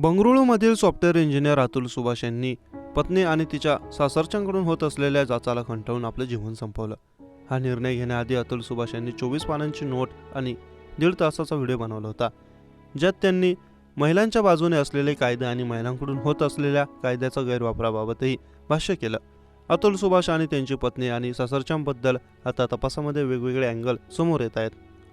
बंगळुरूमधील software engineer Atul Subhash यांनी पत्नी आणि तिच्या सासरच्यांकडून होत असलेल्या जाचाला कंटाळून आपलं जीवन संपवलं. हा निर्णय घेण्याआधी अतुल सुभाष यांनी चोवीस पानांची नोट आणि दीड तासाचा व्हिडिओ बनवला होता ज्यात त्यांनी महिलांच्या बाजूने असलेले कायदे आणि महिलांकडून होत असलेल्या कायद्याच्या गैरवापराबाबतही भाष्य केलं. अतुल सुभाष आणि त्यांची पत्नी आणि सासरच्यांबद्दल आता तपासामध्ये वेगवेगळे अँगल समोर येत आहेत.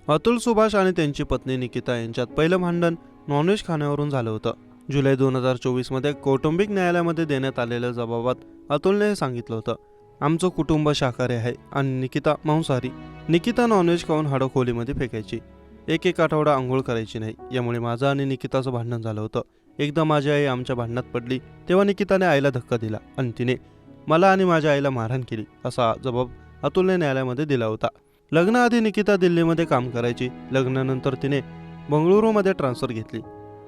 अतुल सुभाष आणि त्यांची पत्नी निकिता यांच्यात पहिलं भांडण नॉनव्हेज खाण्यावरून झालं होतं. जुलै दोन हजार चोवीसमध्ये कौटुंबिक न्यायालयामध्ये देण्यात आलेल्या जबाबात अतुलने हे सांगितलं होतं. आमचं कुटुंब शाकाहारी आहे आणि निकिता मांसाहारी. निकिता नॉनव्हेज खाऊन हाडं खोलीमध्ये फेकायची. एक एक आठवडा आंघोळ करायची नाही. यामुळे माझं आणि निकिताचं भांडण झालं होतं. एकदा माझी आई आमच्या भांडणात पडली तेव्हा निकिताने आईला धक्का दिला आणि तिने मला आणि माझ्या आईला मारहाण केली असा जबाब अतुलने न्यायालयामध्ये दिला होता. लग्नाआधी निकिता दिल्लीमध्ये काम करायची. लग्नानंतर तिने बंगळुरूमध्ये ट्रान्सफर घेतली.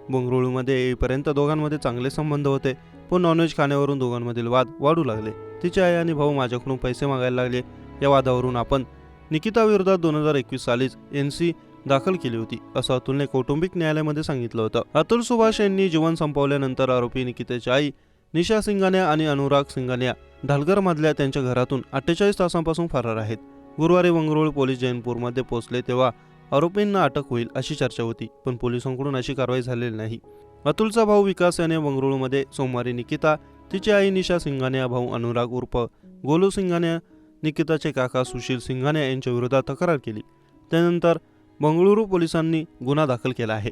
बंगळुरूमध्ये येईपर्यंत दोघांमध्ये चांगले संबंध होते. पण नॉनव्हेज खाण्यावरून दोघांमधील वाद वाढू लागले. तिची आई आणि भाऊ माझ्याकडून पैसे मागायला लागले. या वादावरून आपण निकिताविरोधात दोन हजार एकवीस सालीच एन सी दाखल केली होती असं अतुलने कौटुंबिक न्यायालयामध्ये सांगितलं होतं. अतुल सुभाष यांनी जीवन संपवल्यानंतर आरोपी निकितेची आई निशा सिंगान्या आणि अनुराग सिंगानिया ढालगरमधल्या त्यांच्या घरातून अठ्ठेचाळीस तासांपासून फरार आहेत. गुरुवारी बंगळुरू पोलीस जैनपूरमध्ये पोहोचले तेव्हा आरोपींना अटक होईल अशी चर्चा होती पण पोलिसांकडून अशी कारवाई झालेली नाही. अतुलचा भाऊ विकास याने बंगळुरूमध्ये सोमवारी निकिता तिची आई निशा सिंघाने भाऊ अनुराग उर्फ गोलू सिंघाने निकिताचे काका सुशील सिंघाने यांच्या विरोधात तक्रार केली. त्यानंतर बंगळुरू पोलिसांनी गुन्हा दाखल केला आहे.